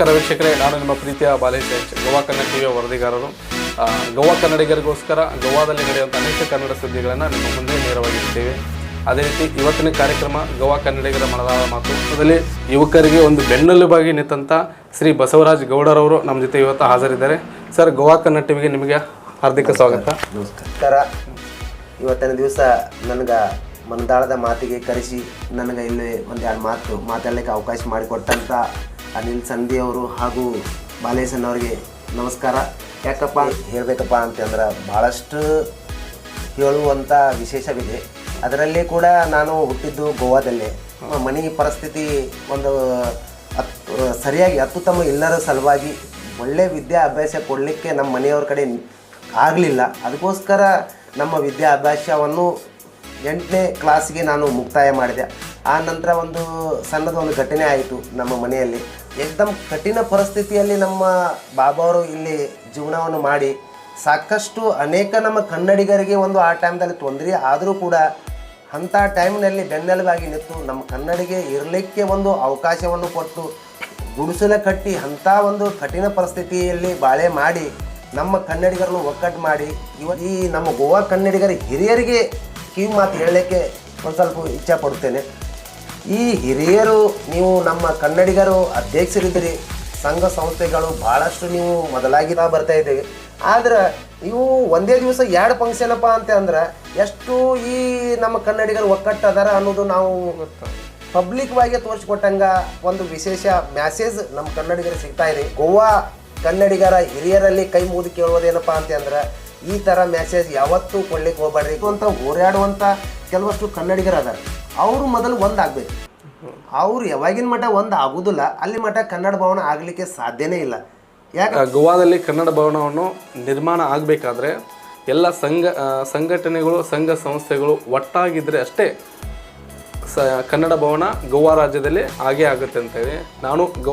ನಮಸ್ಕಾರ ವೀಕ್ಷಕರೇ, ನಾನು ನಿಮ್ಮ ಪ್ರೀತಿಯ ಬಾಲೇಶ್ ಗೋವಾ ಕನ್ನಡ ಟಿವಿಯ ವರದಿಗಾರರು. ಗೋವಾ ಕನ್ನಡಿಗರಿಗೋಸ್ಕರ ಗೋವಾದಲ್ಲಿ ನಡೆಯುವಂಥ ಅನೇಕ ಕನ್ನಡ ಸುದ್ದಿಗಳನ್ನು ನಿಮ್ಮ ಮುಂದೆ ನೇರವಾಗಿರ್ತೇವೆ ಅದೇ ರೀತಿ ಇವತ್ತಿನ ಕಾರ್ಯಕ್ರಮ ಗೋವಾ ಕನ್ನಡಿಗರ ಮನದಾಳ ಮಾತು. ಅದರಲ್ಲಿ ಯುವಕರಿಗೆ ಒಂದು ಬೆನ್ನೆಲುಬಾಗಿ ನಿಂತಂಥ ಶ್ರೀ ಬಸವರಾಜ್ ಗೌಡರವರು ನಮ್ಮ ಜೊತೆ ಇವತ್ತು ಹಾಜರಿದ್ದಾರೆ. ಸರ್, ಗೋವಾ ಕನ್ನಡ ಟಿವಿಗೆ ನಿಮಗೆ ಹಾರ್ದಿಕ ಸ್ವಾಗತ. ನಮಸ್ಕಾರ. ಇವತ್ತಿನ ದಿವಸ ನನಗೆ ಮನದಾಳದ ಮಾತಿಗೆ ಕರೆಸಿ, ನನಗೆ ಇಲ್ಲಿ ಒಂದು ಎರಡು ಮಾತು ಮಾತಾಡಲಿಕ್ಕೆ ಅವಕಾಶ ಮಾಡಿಕೊಟ್ಟಂಥ ಅನಿಲ್ ಸಂಧಿ ಅವರು ಹಾಗೂ ಬಾಲೇಶನ್ ಅವರಿಗೆ ನಮಸ್ಕಾರ. ಯಾಕಪ್ಪ? ಹೇಳಬೇಕಪ್ಪ ಅಂತಂದ್ರೆ ಭಾಳಷ್ಟು ಹೇಳುವಂಥ ವಿಶೇಷವಿದೆ. ಅದರಲ್ಲಿ ಕೂಡ ನಾನು ಹುಟ್ಟಿದ್ದು ಗೋವಾದಲ್ಲೇ. ಮನೆ ಪರಿಸ್ಥಿತಿ ಒಂದು ಸರಿಯಾಗಿ ಅತ್ಯುತ್ತಮ ಇಲ್ಲರ ಸಲುವಾಗಿ ಒಳ್ಳೆ ವಿದ್ಯಾಭ್ಯಾಸ ಕೊಡಲಿಕ್ಕೆ ನಮ್ಮ ಮನೆಯವ್ರ ಕಡೆ ಆಗಲಿಲ್ಲ. ಅದಕ್ಕೋಸ್ಕರ ನಮ್ಮ ವಿದ್ಯಾಭ್ಯಾಸವನ್ನು ಎಂಟನೇ ಕ್ಲಾಸಿಗೆ ನಾನು ಮುಕ್ತಾಯ ಮಾಡಿದೆ. ಆ ನಂತರ ಒಂದು ಸಣ್ಣದ ಒಂದು ಘಟನೆ ಆಯಿತು ನಮ್ಮ ಮನೆಯಲ್ಲಿ. ಎಕ್ದಮ್ ಕಠಿಣ ಪರಿಸ್ಥಿತಿಯಲ್ಲಿ ನಮ್ಮ ಬಾಬಾವರು ಇಲ್ಲಿ ಜೀವನವನ್ನು ಮಾಡಿ ಸಾಕಷ್ಟು ಅನೇಕ ನಮ್ಮ ಕನ್ನಡಿಗರಿಗೆ ಒಂದು ಆ ಟೈಮ್ದಲ್ಲಿ ತೊಂದರೆ ಆದರೂ ಕೂಡ ಅಂಥ ಟೈಮ್ನಲ್ಲಿ ಬೆನ್ನೆಲುಬಾಗಿ ನಿಂತು ನಮ್ಮ ಕನ್ನಡಿಗೆ ಇರಲಿಕ್ಕೆ ಒಂದು ಅವಕಾಶವನ್ನು ಕೊಟ್ಟು ಗುಡಿಸಲ ಕಟ್ಟಿ ಅಂಥ ಒಂದು ಕಠಿಣ ಪರಿಸ್ಥಿತಿಯಲ್ಲಿ ಬಾಳೆ ಮಾಡಿ ನಮ್ಮ ಕನ್ನಡಿಗರನ್ನು ಒಕ್ಕಟ್ಟು ಮಾಡಿ ಇವ ಈ ನಮ್ಮ ಗೋವಾ ಕನ್ನಡಿಗರ ಹಿರಿಯರಿಗೆ ಕಿವಿ ಮಾತು ಹೇಳಲಿಕ್ಕೆ ಒಂದು ಸ್ವಲ್ಪ ಇಚ್ಛೆ ಪಡ್ತೇನೆ ಈ ಹಿರಿಯರು, ನೀವು ನಮ್ಮ ಕನ್ನಡಿಗರು ಅಧ್ಯಕ್ಷರಿದ್ದೀರಿ ಸಂಘ ಸಂಸ್ಥೆಗಳು ಭಾಳಷ್ಟು ನೀವು ಮೊದಲಾಗಿ ನಾವು ಬರ್ತಾ ಇದ್ದೀವಿ. ಆದ್ರೆ ಇವು ಒಂದೇ ದಿವಸ ಎರಡು ಫಂಕ್ಷನಪ್ಪ ಅಂತ ಅಂದ್ರೆ ಎಷ್ಟು ಈ ನಮ್ಮ ಕನ್ನಡಿಗರು ಒಕ್ಕಟ್ಟು ಅದಾರ ಅನ್ನೋದು ನಾವು ಪಬ್ಲಿಕ್ವಾಗಿ ತೋರಿಸ್ಕೊಟ್ಟಂಗ ಒಂದು ವಿಶೇಷ ಮ್ಯಾಸೇಜ್ ನಮ್ಮ ಕನ್ನಡಿಗರಿಗೆ ಸಿಗ್ತಾ ಇದೆ. ಗೋವಾ ಕನ್ನಡಿಗರ ಹಿರಿಯರಲ್ಲಿ ಕೈ ಮುಗಿದು ಕೇಳುವುದೇನಪ್ಪ ಅಂತ ಅಂದ್ರೆ ಈ ಥರ ಮೆಸೇಜ್ ಯಾವತ್ತೂ ಕೊಡ್ಲಿಕ್ಕೆ ಹೋಗ್ಬೇಡ್ರಿ ಅಂತ ಹೋರಾಡುವಂಥ ಕೆಲವಷ್ಟು ಕನ್ನಡಿಗರು ಅದಾರೆ ಅವರು ಮೊದಲು ಒಂದಾಗಬೇಕು ಅವ್ರು ಯಾವಾಗಿನ ಮಠ ಒಂದು ಆಗುದಿಲ್ಲ, ಅಲ್ಲಿ ಮಠ ಕನ್ನಡ ಭವನ ಆಗಲಿಕ್ಕೆ ಸಾಧ್ಯನೇ ಇಲ್ಲ. ಯಾಕೆ ಗೋವಾದಲ್ಲಿ ಕನ್ನಡ ಭವನವನ್ನು ನಿರ್ಮಾಣ ಆಗಬೇಕಾದ್ರೆ ಎಲ್ಲ ಸಂಘ ಸಂಘಟನೆಗಳು, ಸಂಘ ಸಂಸ್ಥೆಗಳು ಒಟ್ಟಾಗಿದ್ದರೆ ಅಷ್ಟೇ ಸ, ಕನ್ನಡ ಭವನ ಗೋವಾ ರಾಜ್ಯದಲ್ಲಿ ಹಾಗೇ ಆಗುತ್ತೆ ಅಂತೇಳಿ ನಾನು ಗೋ